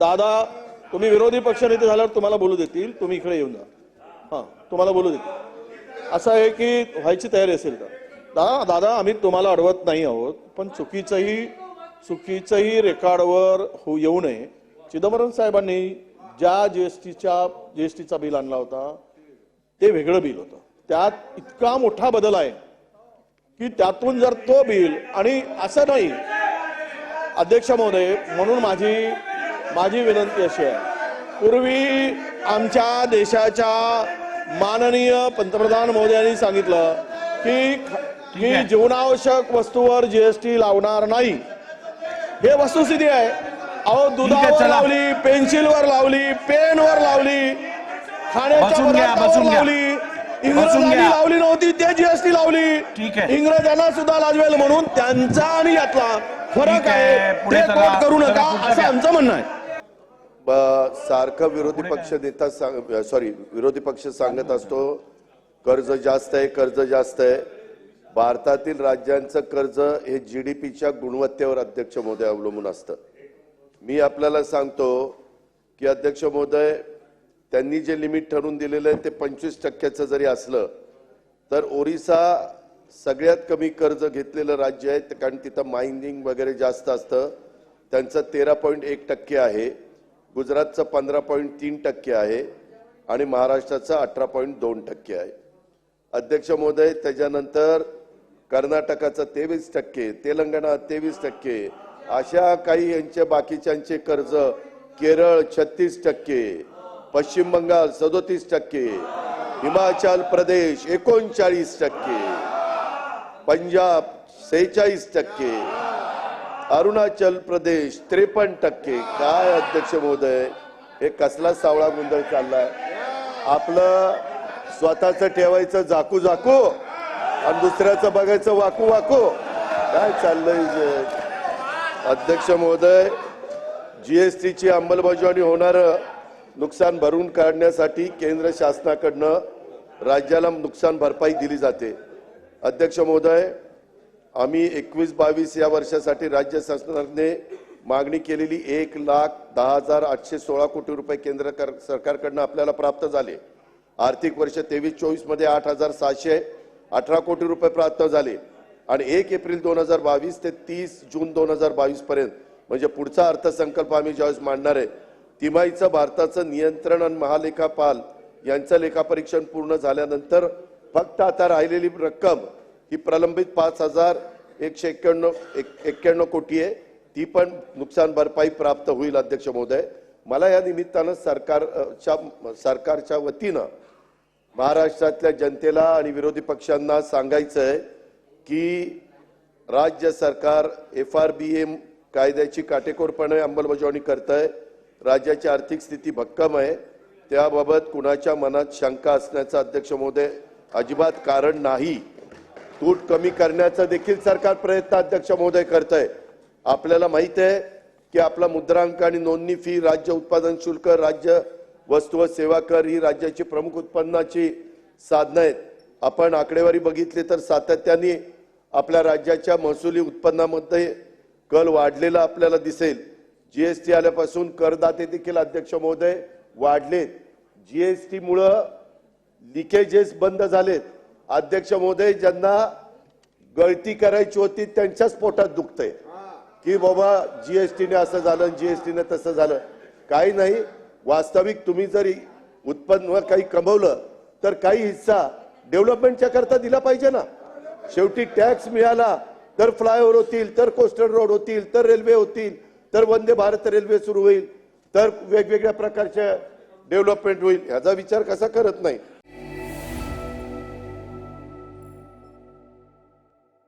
दादा तुम्ही विरोधी पक्षनेते झाल्यावर तुम्हाला बोलू देतील. तुम्ही इकडे येऊन जा. हां तुम्हाला बोलू देतील. असं आहे की व्हायची तयारी असेल का? दादा दादा आम्ही तुम्हाला अडवत नाही आहोत पण चुकीचंही चुकीचंही रेकॉर्डवर हो येऊ नये. चिदंबरम साहेबांनी ज्या जीएसटीच्या जीएसटीचा बिल आणला होता ते वेगळं बिल होतं. त्यात इतका मोठा बदल आहे की त्यातून जर तो बिल आणि असं नाही अध्यक्ष महोदय म्हणून माझी माझी विनंती अशी आहे पूर्वी आमच्या देशाच्या माननीय पंतप्रधान मोदयांनी सांगितलं की की जीवनावश्यक वस्तूवर जीएसटी लावणार नाही हे वस्तुस्थिती आहे अहो दुधावर. लावली पेन्सिलवर लावली पेनवर लावली खाण्याच्या. लावली इंग्रजांनी. लावली नव्हती ते जीएसटी लावली. इंग्रजांना सुद्धा लाजवेल म्हणून त्यांचा आणि यातला फरक आहे. ते करू नका असं. आमचं म्हणणं आहे सारखं विरोधी पक्ष नेता सांग सॉरी विरोधी पक्ष सांगत असतो कर्ज जास्त आहे कर्ज जास्त आहे. भारतातील राज्यांचं कर्ज हे जी डी पीच्या गुणवत्तेवर अध्यक्ष महोदय अवलंबून असतं. मी आपल्याला सांगतो की अध्यक्ष महोदय त्यांनी जे लिमिट ठरवून दिलेलं आहे ते पंचवीस टक्क्याचं जरी असलं तर ओरिसा सगळ्यात कमी कर्ज घेतलेलं राज्य आहे कारण तिथं मायनिंग वगैरे जास्त असतं. त्यांचं तेरा पॉईंट एक टक्के आहे. गुजरातचं पंधरा पॉईंट तीन टक्के आहे आणि महाराष्ट्राचं अठरा पॉईंट दोन टक्के आहे. अध्यक्ष महोदय त्याच्यानंतर कर्नाटकाचं तेवीस टक्के तेलंगणा तेवीस टक्के अशा काही यांचे बाकीच्यांचे कर्ज केरळ छत्तीस टक्के पश्चिम बंगाल सदोतीस टक्के हिमाचल प्रदेश एकोणचाळीस टक्के पंजाब सेहेचाळीस टक्के अरुणाचल प्रदेश त्रेपन्न टक्के. काय अध्यक्ष महोदय? हे कसला सावळा गोंधळ चाललाय? आपलं स्वतःच ठेवायचं झाकू झाकू आणि दुसऱ्याचं बघायचं वाकू वाकू. काय चाललंय जे? अध्यक्ष महोदय जीएसटीची अंमलबजावणी होणारं नुकसान भरून काढण्यासाठी केंद्र शासनाकडनं राज्याला नुकसान भरपाई दिली जाते. अध्यक्ष महोदय आम्ही एकवीस बावीस या वर्षासाठी राज्य शासनाने मागणी केलेली एक लाख दहा हजार आठशे सोळा कोटी रुपये केंद्र कर- सरकारकडनं आपल्याला प्राप्त झाले. आर्थिक वर्ष तेवीस चोवीसमध्ये आठ हजार सहाशे अठरा कोटी रुपये प्राप्त झाले. आणि एक एप्रिल दोन हजार बावीस ते तीस जून दोन हजार बावीस पर्यंत म्हणजे पुढचा अर्थसंकल्प आम्ही ज्यावेळेस मांडणार आहे तिमाहीचं भारताचं नियंत्रण आणि महालेखापाल यांचं लेखापरीक्षण पूर्ण झाल्यानंतर फक्त आता राहिलेली रक्कम ही प्रलंबित पाच हजार एकशे एक्क्याण्णव एक- एक्क्याण्णव कोटी आहे. ती पण नुकसान भरपाई प्राप्त होईल अध्यक्ष महोदय. मला या निमित्तानं सरकारच्या सरकारच्या वतीनं महाराष्ट्रातल्या जनतेला आणि विरोधी पक्षांना सांगायचं आहे की राज्य सरकार एफ आर बी एम कायद्याची काटेकोरपणे अंमलबजावणी करत आहे राज्याची आर्थिक स्थिती भक्कम आहे. त्याबाबत कुणाच्या मनात शंका असण्याचं अध्यक्ष महोदय अजिबात कारण नाही. तूट कमी करण्याचा देखील सरकार प्रयत्न अध्यक्ष महोदय करत आहे आपल्याला माहीत आहे की आपला मुद्रांक आणि नोंदणी फी राज्य उत्पादन शुल्क राज्य वस्तू व सेवा कर ही राज्याची प्रमुख उत्पन्नाची साधनं आहेत. आपण आकडेवारी बघितली तर सातत्याने आपल्या राज्याच्या महसुली उत्पन्नामध्ये कल वाढलेला आपल्याला दिसेल. जीएसटी आल्यापासून करदाते देखील अध्यक्ष महोदय वाढलेत. एस टीमुळं लिकेजेस बंद झालेत. अध्यक्ष महोदय ज्यांना गळती करायची होती त्यांच्याच पोटात दुखतंय. की बाबा जीएसटीने असं झालं जीएसटीने तसं झालं. काही नाही वास्तविक तुम्ही जरी उत्पन्न काही कमवलं तर काही हिस्सा डेव्हलपमेंटच्या करता दिला पाहिजे ना. शेवटी टॅक्स मिळाला तर फ्लायओव्हर होतील तर कोस्टल रोड होतील तर रेल्वे होतील तर वंदे भारत रेल्वे सुरू होईल तर वेगवेगळ्या प्रकारच्या डेव्हलपमेंट होईल. ह्याचा विचार कसा करत नाही?